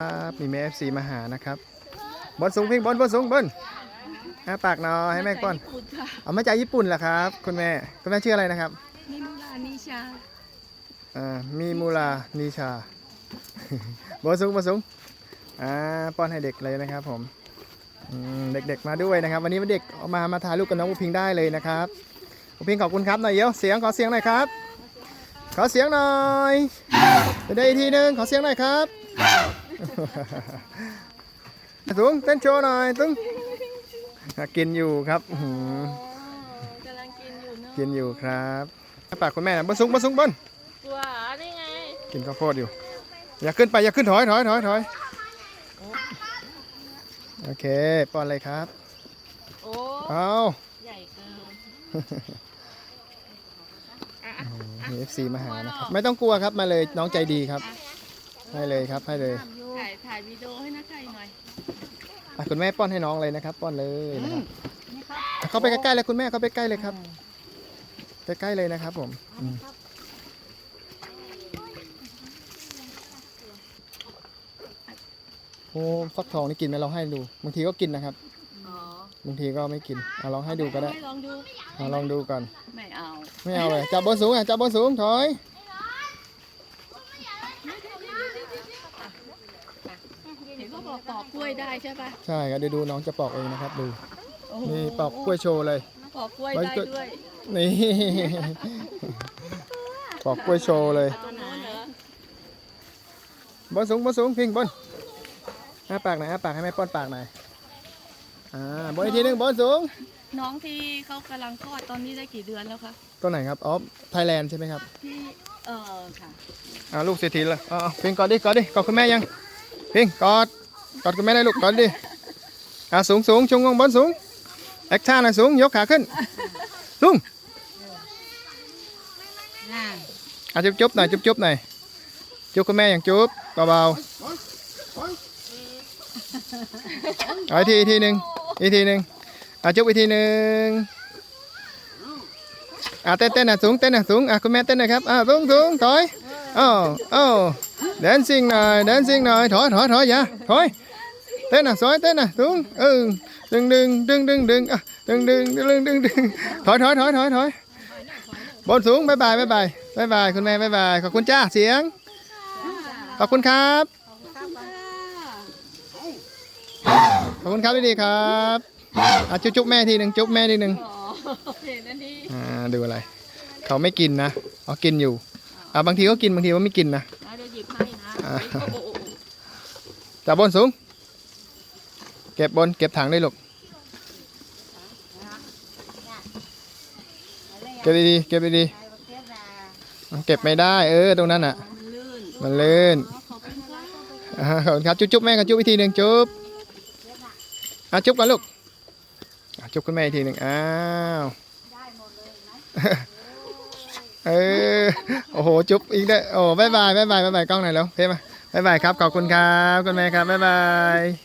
ครับมีแม่เอฟซีมาหานะครับบอลสูงเพ่งบอลบอลสูงบอลอาปากหน่อยให้แม่ก่อนญี่ปุ่นค่ะเอามาจากญี่ปุ่นเหรอครับ คุณแม่คุณแม่ชื่ออะไรนะครับนิมูลานิชาอ่ามีมูลานิชาบอลสูงบอลสูงอ่าป้อนให้เด็กเลยนะครับ ผมอืมเด็กๆมาด้วยนะครับ วันนี้เด็กเอามามาถ่ายรูปกับน้องบุพิงได้เลยนะครับบุพิงขอบคุณครับหน่อยเดี๋ยวเสียงขอเสียงหน่อยครับ ขอเสียงหน่อยไปได้อีกทีหนึงขอเสียงหน่อยครับ สูงเต้นโชว์หน่อยตึ้งอะกินอยู่ครับอื้อหือกำลังกินอยู่เนาะกินอยู่ครับปากคุณแม่นะบนสูงบนสูงบนกลัวนี่ไง กินข้าวโพดอยู่ อย่าขึ้นไปอย่าขึ้นถอยถอยถอยถอยโอเคป้อนเลยครับโอ้เอาใหญ่เกินมีเอฟซีมาหานะครับ ไม่ต้องกลัวครับมาเลยน้องใจดีครับ ให้เลยครับให้เลยถ่ายถ่ายวิดีโอให้นักไก่หน่อยอะคุณแม่ป้อนให้น้องเลยนะครับ ป้อนเลยนะครับเข้าไปใกล้ๆเลยคุณแม่เข้าไปใกล้เลยครับใกล้ๆเลยนะครับผมอืมโอ้ฟักทองนี่กินไหมลองให้ดูบางทีก็กินนะครับอ๋อบางทีก็ไม่กินเอาลองให้ดูก็ได้ให้ลองดูเอาลองดูก่อนไม่เอา ไม่เอาเลยจับบนสูงอะจับบนสูงถอย เห็นเขาบอกปอกกล้วยได้ใช่ปะใช่ครับเดี๋ยวดูน้องจะปอกเองนะครับ ดูโอ้โหนี่ปอกกล้วยโชว์เลย ปอกกล้วยไว้ได้ก็ด้วยนี่ ปอกกล้วยโชว์เลยตัวไหนเหรอบนสูงบนสูงพิงบนอ้าปากหน่อยอ้าปากให้แม่ป้อนปากหน่อยอ่าบนอีกทีหนึงบนสูงน้องที่เขากำลังคลอดตอนนี้ได้กี่เดือนแล้วคะตัวไหนครับอ๋อไทยแลนด์ใช่ไหมครับที่เออค่ะอ่าลูกเศรษฐีเลยอ๋อพิงกอดดิกอดดิกอดคุณแม่ยัง พิงกอดกอดคุณแม่ได้ลูกกอดดิอ่าสูงสูงชงงบนสูงแอคชั่นหน่อยสูงยกขาขึ้นลุงน่าอะจุ๊บจุ๊บหน่อยจุ๊บจุ๊บหน่อยจุ๊บคุณแม่อย่างจุ๊บเบาๆเอาอีกทีอีกทีหนึ่งอีกทีหนึ่งอะจุ๊บอีกทีหนึ่งอะเต้นเต้นอะสูงเต้นอะสูงอะคุณแม่เต้นน่อยครับอะสูงสูงถอยอ้าวอ้าว แดนซิ่งหน่อยแดนซิ่งหน่อยถอยถอยถอยอย่าถอยเต้นอะซอยเต้นอะสูงเออดึงดึงดึงดึงดึงอะดึงดึงดึงดึงดึงถอยถอยถอยถอยถอยบนสูงบายบายบายบายบายบายคุณแม่บายบายขอบคุณจ้าเสียงขอบคุณครับขอบคุณครับดีๆครับอะจุ๊บจุ๊บแม่ทีหนึ่งจุ๊บแม่ทีหนึ่งอ๋อเดี๋ยวนี้อ่าดูอะไร เขาไม่กินนะเขากินอยู่อะบางทีก็กินบางทีก็ไม่กินนะ ยวหยิบให้นะอ่าโอ้โหโอ้โหจับบนสูง เก็บบนเก็บถังได้ลูก เก็บดีๆเก็บดีๆเก็บไม่ได้ เออตรงนั้นอะ มันลื่นมันลื่นขอบคุณค่ะอ่าขอบคุณครับ จุ๊บจุ๊บแม่กันจุ๊บอีกทีหนึ่งจุ๊บอะจุ๊บกันลูกอะจุ๊บคุณแม่อีกทีหนึ่งอ้าว เออโอ้โห จุ๊บอีกได้โอ้บายบายบายบายบายบายกล้องหน่อยแล้วเพ่มาบายบายครับ ขอบคุณครับ คุณแม่ครับบายบาย